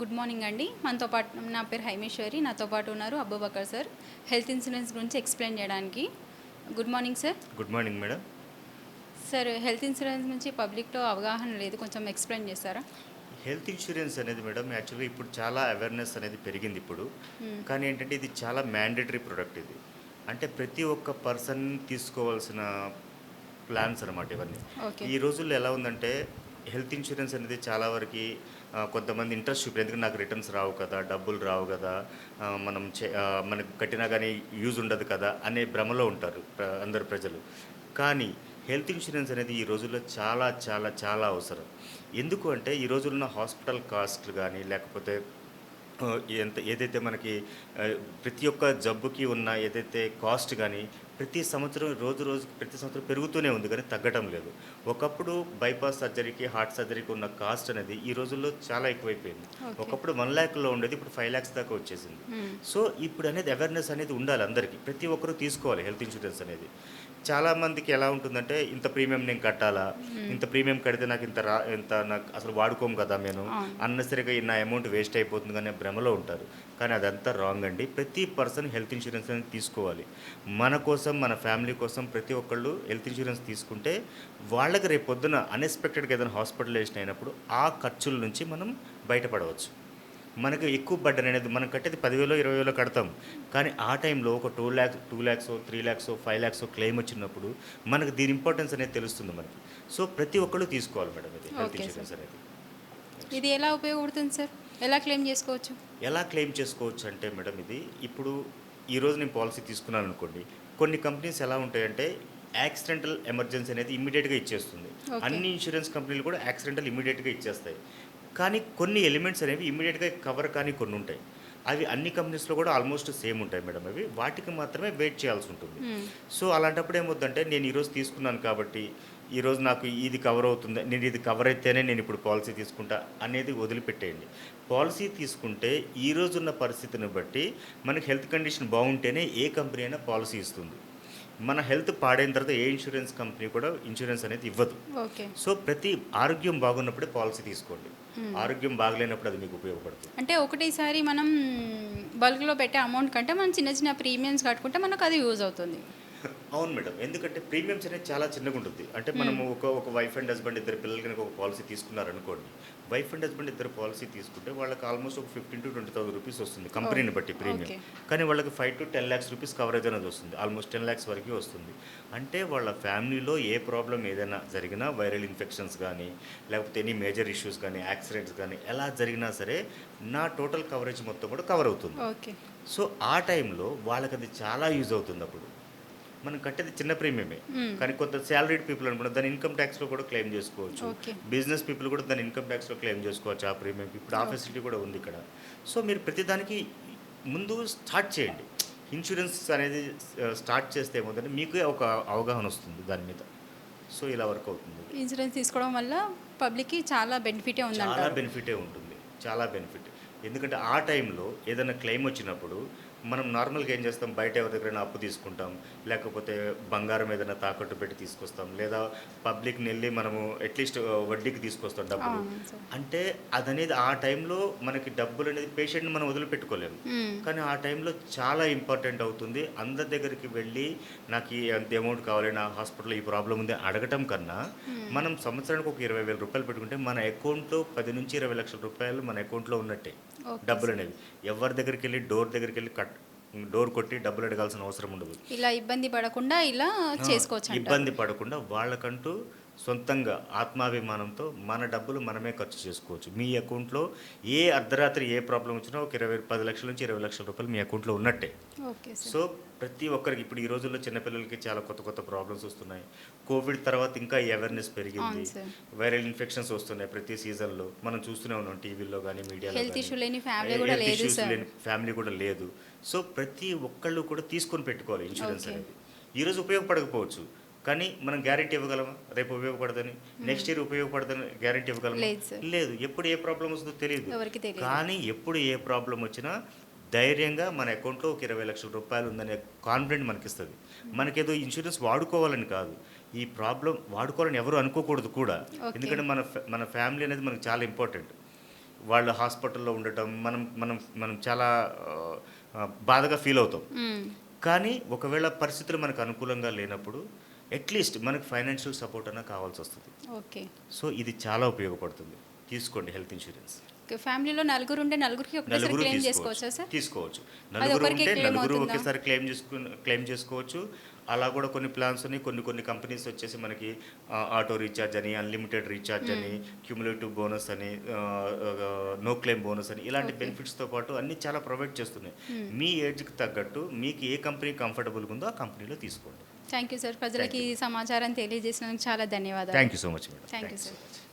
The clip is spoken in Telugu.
గుడ్ మార్నింగ్ అండి. మనతో పాటు నా పేరు హైమేశ్వరి. నాతో పాటు ఉన్నారు అబ్బుబకర్ సార్. హెల్త్ ఇన్సూరెన్స్ గురించి ఎక్స్ప్లెయిన్ చేయడానికి. Good morning sir. Good morning madam. Sir health insurance నుంచి పబ్లిక్లో అవగాహన లేదు. కొంచెం ఎక్స్ప్లెయిన్ చేస్తారా? హెల్త్ ఇన్సూరెన్స్ అనేది మేడం యాక్చువల్గా ఇప్పుడు చాలా అవేర్నెస్ అనేది పెరిగింది ఇప్పుడు. కానీ ఏంటంటే ఇది చాలా మ్యాండేటరీ ప్రోడక్ట్ ఇది. అంటే ప్రతి ఒక్క పర్సన్ తీసుకోవాల్సిన ప్లాన్స్ అనమాట ఇవన్నీ. ఓకే. ఈ రోజుల్లో ఎలా ఉందంటే హెల్త్ ఇన్సూరెన్స్ అనేది చాలా వరకు కొంతమంది ఇంట్రెస్ట్ చూపారు ఎందుకంటే నాకు రిటర్న్స్ రావు కదా డబ్బులు రావు కదా మనం చే- మనకు కట్టినా కానీ యూజ్ ఉండదు కదా అనే భ్రమలో ఉంటారు అందరు ప్రజలు. కానీ హెల్త్ ఇన్సూరెన్స్ అనేది ఈ రోజుల్లో చాలా చాలా చాలా అవసరం. ఎందుకు అంటే ఈ రోజుల్లో హాస్పిటల్ కాస్ట్లు కానీ లేకపోతే ఎంత ఏదైతే మనకి ప్రతి ఒక్క జబ్బుకి ఉన్న ఏదైతే కాస్ట్ కానీ ప్రతి సంవత్సరం రోజు రోజుకి ప్రతి సంవత్సరం పెరుగుతూనే ఉంది కానీ తగ్గటం లేదు. ఒకప్పుడు బైపాస్ సర్జరీకి హార్ట్ సర్జరీకి ఉన్న కాస్ట్ అనేది ఈ రోజుల్లో చాలా ఎక్కువైపోయింది. ఒకప్పుడు వన్ ల్యాక్లో ఉండేది ఇప్పుడు ఫైవ్ ల్యాక్స్ దాకా వచ్చేసింది. సో ఇప్పుడు అనేది అవేర్నెస్ అనేది ఉండాలి అందరికీ. ప్రతి ఒక్కరూ తీసుకోవాలి హెల్త్ ఇన్సూరెన్స్ అనేది. చాలా మందికి ఎలా ఉంటుందంటే ఇంత ప్రీమియం నేను కట్టాలా? ఇంత ప్రీమియం కడితే నాకు ఇంత రా ఇంత నాకు అసలు వాడుకోం కదా నేను. అన్నసరిగా నా అమౌంట్ వేస్ట్ అయిపోతుంది అనే భ్రమలో ఉంటారు. కానీ అదంతా రాంగ్ అండి. ప్రతి పర్సన్ హెల్త్ ఇన్సూరెన్స్ అనేది తీసుకోవాలి. మన కోసం మన ఫ్యామిలీ కోసం ప్రతి ఒక్కళ్ళు హెల్త్ ఇన్సూరెన్స్ తీసుకుంటే వాళ్ళకి రేపు పొద్దున అన్ఎక్స్పెక్టెడ్గా ఏదైనా హాస్పిటలైజేషన్ అయినప్పుడు ఆ ఖర్చుల నుంచి మనం బయటపడవచ్చు. మనకి ఎక్కువ బడ్డన్ అనేది మనం కట్టేది పదివేలు ఇరవై వేలు కడతాం. కానీ ఆ టైంలో ఒక two lakhs two lakhs three lakhs five lakhs claim వచ్చినప్పుడు మనకు దీని ఇంపార్టెన్స్ అనేది తెలుస్తుంది మనకి. సో ప్రతి ఒక్కళ్ళు తీసుకోవాలి మేడం ఇది హెల్త్ ఇన్సూరెన్స్ అనేది. ఇది ఎలా ఉపయోగపడుతుంది సార్ ఎలా క్లెయిమ్ చేసుకోవచ్చు? ఎలా క్లెయిమ్ చేసుకోవచ్చు అంటే మేడం ఇది ఇప్పుడు ఈ రోజు నేను పాలసీ తీసుకున్నాను అనుకోండి. కొన్ని కంపెనీస్ ఎలా ఉంటాయంటే యాక్సిడెంటల్ ఎమర్జెన్సీ అనేది ఇమ్మీడియట్గా ఇచ్చేస్తుంది. అన్ని ఇన్సూరెన్స్ కంపెనీలు కూడా యాక్సిడెంటల్ ఇమ్మీడియట్గా ఇచ్చేస్తాయి. కానీ కొన్ని ఎలిమెంట్స్ అనేవి ఇమ్మీడియట్గా కవర్ కానీ కొన్ని ఉంటాయి. అవి అన్ని కంపెనీస్లో కూడా ఆల్మోస్ట్ సేమ్ ఉంటాయి మేడం అవి. వాటికి మాత్రమే వెయిట్ చేయాల్సి ఉంటుంది. మ్మ్. సో అలాంటప్పుడు ఏమవుతుందంటే నేను ఈరోజు తీసుకున్నాను కాబట్టి ఈరోజు నాకు ఇది కవర్ అవుతుంది నేను ఇది కవర్ అయితేనే నేను ఇప్పుడు పాలసీ తీసుకుంటా అనేది వదిలిపెట్టేయండి. పాలసీ తీసుకుంటే ఈ రోజున్న పరిస్థితిని బట్టి మనకి హెల్త్ కండిషన్ బాగుంటేనే ఏ కంపెనీ అయినా పాలసీ ఇస్తుంది. మన హెల్త్ పాడైన తర్వాత ఏ ఇన్సూరెన్స్ కంపెనీ కూడా ఇన్సూరెన్స్ అనేది ఇవ్వదు. ఓకే. సో ప్రతి ఆరోగ్యం బాగున్నప్పుడే పాలసీ తీసుకోండి. ఆరోగ్యం బాగలేనప్పుడు అది మీకు ఉపయోగపడుతుంది. అంటే ఒకటేసారి మనం బల్క్లో పెట్టే అమౌంట్ కంటే మనం చిన్న చిన్న ప్రీమియమ్స్ కట్టుకుంటే మనకు అది యూజ్ అవుతుంది. అవును మేడం. ఎందుకంటే ప్రీమియమ్స్ అనేది చాలా చిన్నగా ఉంటుంది. అంటే మనము ఒక ఒక వైఫ్ అండ్ హస్బెండ్ ఇద్దరు పిల్లలు కనుక ఒక పాలసీ తీసుకున్నారనుకోండి వైఫ్ అండ్ హస్బెండ్ ఇద్దరు పాలసీ తీసుకుంటే వాళ్ళకి ఆల్మోస్ట్ ఒక fifteen to twenty thousand rupees వస్తుంది కంపెనీని బట్టి ప్రీమియం okay. కానీ వాళ్ళకి five to ten lakhs rupees coverage అనేది వస్తుంది. ఆల్మోస్ట్ టెన్ ల్యాక్స్ వరకు వస్తుంది. అంటే వాళ్ళ ఫ్యామిలీలో ఏ ప్రాబ్లం ఏదైనా జరిగినా వైరల్ ఇన్ఫెక్షన్స్ కానీ లేకపోతే ఎనీ మేజర్ ఇష్యూస్ కానీ యాక్సిడెంట్స్ కానీ ఎలా జరిగినా సరే నా టోటల్ కవరేజ్ మొత్తం కూడా కవర్ అవుతుంది. సో ఆ టైంలో వాళ్ళకి అది చాలా యూజ్ అవుతుంది అప్పుడు. మనం కట్టేది చిన్న ప్రీమియమే. కానీ కొంత శాలరీడ్ పీపుల్ అనుకున్న దాని ఇన్కమ్ ట్యాక్స్లో కూడా క్లెయిమ్ చేసుకోవచ్చు. బిజినెస్ పీపుల్ కూడా దాని ఇన్కమ్ ట్యాక్స్లో క్లెయిమ్ చేసుకోవచ్చు ఆ ప్రీమియం ఇప్పుడు ఆ ఫెసిలిటీ కూడా ఉంది ఇక్కడ. సో మీరు ప్రతిదానికి ముందు స్టార్ట్ చేయండి. ఇన్సూరెన్స్ అనేది స్టార్ట్ చేస్తే ఏమవుతుందంటే మీకు ఒక అవగాహన వస్తుంది దాని మీద. సో ఇలా వర్క్ అవుతుంది. ఇన్సూరెన్స్ తీసుకోవడం వల్ల పబ్లిక్కి చాలా బెనిఫిటే చాలా ఉందంటారు బెనిఫిటే ఉంటుంది. చాలా బెనిఫిట్ ఎందుకంటే ఆ టైంలో ఏదైనా క్లెయిమ్ వచ్చినప్పుడు మనం నార్మల్గా ఏం చేస్తాం? బయట ఎవరి దగ్గరైనా అప్పు తీసుకుంటాం. లేకపోతే బంగారం ఏదైనా తాకట్టు పెట్టి తీసుకొస్తాం. లేదా పబ్లిక్ని వెళ్ళి మనము అట్లీస్ట్ వడ్డీకి తీసుకొస్తాం డబ్బులు. అంటే అదనేది ఆ టైంలో మనకి డబ్బులు అనేది పేషెంట్ని మనం వదిలిపెట్టుకోలేము. కానీ ఆ టైంలో చాలా ఇంపార్టెంట్ అవుతుంది. అందరి దగ్గరికి వెళ్ళి నాకు ఈ అంత అమౌంట్ కావాలి నా హాస్పిటల్లో ఈ ప్రాబ్లం ఉంది అడగటం కన్నా మనం సంవత్సరానికి ఒక ఇరవై వేల రూపాయలు పెట్టుకుంటే మన అకౌంట్లో పది నుంచి ఇరవై లక్షల రూపాయలు మన అకౌంట్లో ఉన్నట్టే డబ్బులు అనేవి. ఎవరి దగ్గరికి వెళ్ళి డోర్ దగ్గరికి వెళ్ళి కట్ డోర్ కొట్టి డబ్బులు అడగాల్సిన అవసరం ఉండదు ఇలా ఇబ్బంది పడకుండా ఇలా చేసుకోవచ్చు. ఇబ్బంది పడకుండా వాళ్ళకంటూ సొంతంగా ఆత్మాభిమానంతో మన డబ్బులు మనమే ఖర్చు చేసుకోవచ్చు. మీ అకౌంట్లో ఏ అర్ధరాత్రి ఏ ప్రాబ్లం వచ్చినా ఒక ఇరవై పది లక్షల నుంచి ఇరవై లక్షల రూపాయలు మీ అకౌంట్లో ఉన్నట్టే. సో ప్రతి ఒక్కరికి ఇప్పుడు ఈ రోజుల్లో చిన్నపిల్లలకి చాలా కొత్త కొత్త ప్రాబ్లమ్స్ వస్తున్నాయి. కోవిడ్ తర్వాత ఇంకా అవేర్నెస్ పెరిగింది. వైరల్ ఇన్ఫెక్షన్స్ వస్తున్నాయి ప్రతి సీజన్లో. మనం చూస్తూనే ఉన్నాం టీవీలో కానీ మీడియాలో హెల్త్ ఇష్యూ లేని ఫ్యామిలీ కూడా లేదు సో ప్రతి ఒక్కళ్ళు కూడా తీసుకొని పెట్టుకోవాలి ఇన్సూరెన్స్. అనేది. ఈరోజు ఉపయోగపడకపోవచ్చు. కానీ మనం గ్యారెంటీ ఇవ్వగలమా? రేపు ఉపయోగపడదని. నెక్స్ట్ ఇయర్ ఉపయోగపడదని గ్యారెంటీ ఇవ్వగలమా? లేదు ఎప్పుడు ఏ ప్రాబ్లం వస్తుందో తెలియదు. కానీ ఎప్పుడు ఏ ప్రాబ్లం వచ్చినా ధైర్యంగా మన అకౌంట్లో ఒక ఇరవై లక్షల రూపాయలు ఉందనే కాన్ఫిడెంట్ మనకిస్తుంది. మనకేదో ఇన్సూరెన్స్ వాడుకోవాలని కాదు. ఈ ప్రాబ్లం వాడుకోవాలని ఎవరు అనుకోకూడదు కూడా. ఎందుకంటే మన మన ఫ్యామిలీ అనేది మనకు చాలా ఇంపార్టెంట్ వాళ్ళు హాస్పిటల్లో ఉండటం మనం మనం మనం చాలా ఆ, ఆ, బాధగా ఫీల్ అవుతాం. మ్మ్. కానీ ఒకవేళ పరిస్థితులు మనకు అనుకూలంగా లేనప్పుడు అట్లీస్ట్ మనకు ఫైనాన్షియల్ సపోర్ట్ అన్న కావాల్సి వస్తుంది. ఓకే. సో ఇది చాలా ఉపయోగపడుతుంది. తీసుకోండి హెల్త్ ఇన్సూరెన్స్ ఓకే. ఫ్యామిలీలో నలుగురు ఉంటే నలుగురికి క్లెయిమ్ తీసుకోవచ్చు. చేసుకోవచ్చా సార్? తీసుకోవచ్చు. అది నలుగురు ఉంటే నలుగురు? ఒకేసారి క్లెయిమ్ చేసుకు క్లెయిమ్ చేసుకోవచ్చు. అలా కూడా కొన్ని ప్లాన్స్ ఉన్నాయి. కొన్ని కొన్ని కంపెనీస్ వచ్చేసి మనకి ఆటో రీఛార్జ్ అని అన్లిమిటెడ్ రీఛార్జ్ అని క్యూములేటివ్ బోనస్ అని నో క్లెయిమ్ బోనస్ అని ఇలాంటి. బెనిఫిట్స్తో పాటు అన్ని చాలా ప్రొవైడ్ చేస్తున్నాయి. మీ ఏజ్కి తగ్గట్టు మీకు ఏ కంపెనీ కంఫర్టబుల్గా ఉందో ఆ కంపెనీలో తీసుకోండి. థ్యాంక్ యూ సార్ ప్రజలకి సమాచారం తెలియజేసినందుకు చాలా ధన్యవాదాలు. Thank you so much thank you sir